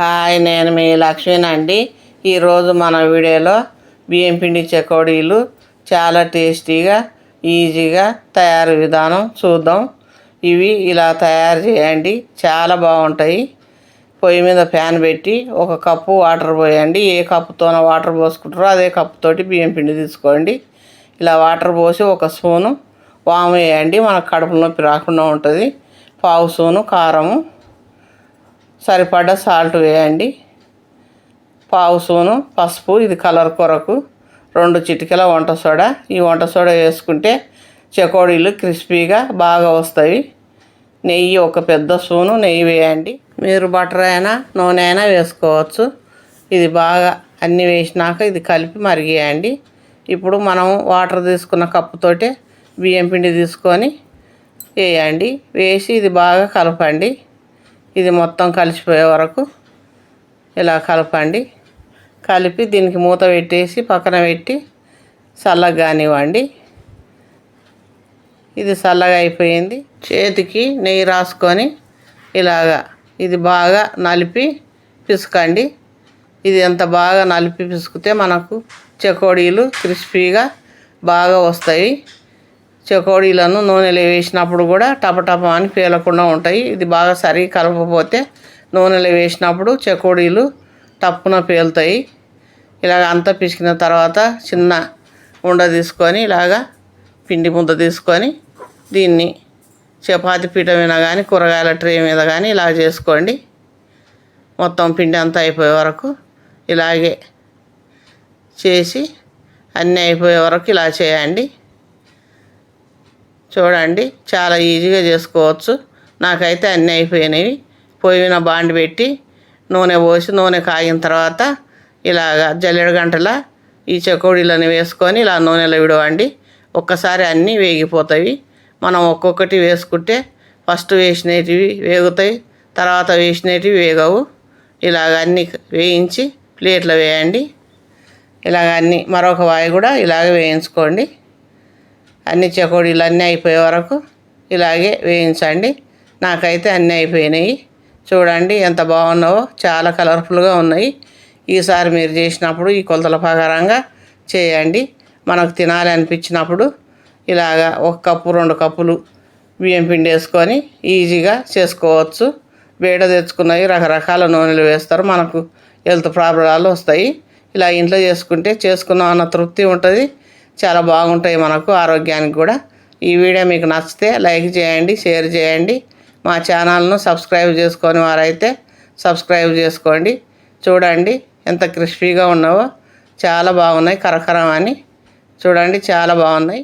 Hi నేను మీ లక్ష్మీని అండి. ఈరోజు మన వీడియోలో బియ్యం పిండి చెకోడీలు చాలా టేస్టీగా ఈజీగా తయారు విధానం చూద్దాం. ఇవి ఇలా తయారు చేయండి చాలా బాగుంటాయి. పొయ్యి మీద ఫ్యాన్ పెట్టి ఒక కప్పు వాటర్ పోయండి. ఏ కప్పుతోనో వాటర్ పోసుకుంటారో అదే కప్పుతోటి బియ్యం పిండి తీసుకోండి. ఇలా వాటర్ పోసి ఒక స్పూను వాము వేయండి. మనకు కడుపు నొప్పి రాకుండా ఉంటుంది. పావు స్పూను కారము సరిపడ్డ సాల్ట్ వేయండి. పావు సూను పసుపు ఇది కలర్ కొరకు రెండు చిటికల వంట సోడా. ఈ వంట సోడా వేసుకుంటే చకోడీలు క్రిస్పీగా బాగా వస్తాయి. నెయ్యి ఒక పెద్ద సూను నెయ్యి వేయండి. మీరు బటర్ అయినా నూనె అయినా వేసుకోవచ్చు. ఇది బాగా అన్నీ వేసినాక ఇది కలిపి మరిగేయండి. ఇప్పుడు మనం వాటర్ తీసుకున్న కప్పుతోటే బియ్యం పిండి తీసుకొని వేయండి. వేసి ఇది బాగా కలపండి. ఇది మొత్తం కలిసిపోయే వరకు ఇలా కలపండి. కలిపి దీనికి మూత పెట్టేసి పక్కన పెట్టి చల్లగా కానివ్వండి. ఇది చల్లగా అయిపోయింది. చేతికి నెయ్యి రాసుకొని ఇలాగా ఇది బాగా నలిపి పిసుకండి. ఇది ఎంత బాగా నలిపి పిసుకుతే మనకు చెకోడీలు క్రిస్పీగా బాగా వస్తాయి. చకోడీలను నూనెలో వేసినప్పుడు కూడా టపటప అని పేలకుండా ఉంటాయి. ఇది బాగా సరిగా కలపకపోతే నూనెలో వేసినప్పుడు చకోడీలు టప్పున పేలుతాయి. ఇలాగ అంతా పిసికిన తర్వాత చిన్న ఉండ తీసుకొని ఇలాగా పిండి ముద్ద తీసుకొని దీన్ని చపాతి పీట మీద కానీ కూరగాయల ట్రే మీద కానీ ఇలా చేసుకోండి. మొత్తం పిండి అంతా అయిపోయే వరకు ఇలాగే చేసి అన్నీ అయిపోయే వరకు ఇలా చేయండి. చూడండి చాలా ఈజీగా చేసుకోవచ్చు. నాకైతే అన్నీ అయిపోయినవి పోయిన బాండి పెట్టి నూనె పోసి నూనె కాగిన తర్వాత ఇలాగ జల్లెడు గంటల ఈ చెకోడీలను వేసుకొని ఇలా నూనెలో విడవండి. ఒక్కసారి అన్నీ వేగిపోతాయి. మనం ఒక్కొక్కటి వేసుకుంటే ఫస్ట్ వేసినవి వేగుతాయి తర్వాత వేసినవి వేగవు. ఇలాగ అన్నీ వేయించి ప్లేట్లో వేయండి. ఇలాగ అన్నీ మరొక వాయి కూడా ఇలాగ వేయించుకోండి. అన్ని చకోడీలు అన్నీ అయిపోయే వరకు ఇలాగే వేయించండి. నాకైతే అన్నీ అయిపోయినాయి. చూడండి ఎంత బాగున్నావో. చాలా కలర్ఫుల్గా ఉన్నాయి. ఈసారి మీరు చేసినప్పుడు ఈ కొలతల ప్రకారంగా చేయండి. మనకు తినాలి అనిపించినప్పుడు ఇలాగా ఒక కప్పు రెండు కప్పులు బియ్యం పిండి వేసుకొని ఈజీగా చేసుకోవచ్చు. వేడ తెచ్చుకున్నవి రకరకాల నూనెలు వేస్తారు. మనకు హెల్త్ ప్రాబ్లాలు వస్తాయి. ఇలా ఇంట్లో చేసుకుంటే చేసుకున్నాం అన్న తృప్తి ఉంటుంది. చాలా బాగుంటాయి మనకు ఆరోగ్యానికి కూడా. ఈ వీడియో మీకు నచ్చితే లైక్ చేయండి షేర్ చేయండి. మా ఛానల్ను సబ్స్క్రైబ్ చేసుకొని వారైతే సబ్స్క్రైబ్ చేసుకోండి. చూడండి ఎంత క్రిస్పీగా ఉన్నావో. చాలా బాగున్నాయి కరకరం అని. చూడండి చాలా బాగున్నాయి.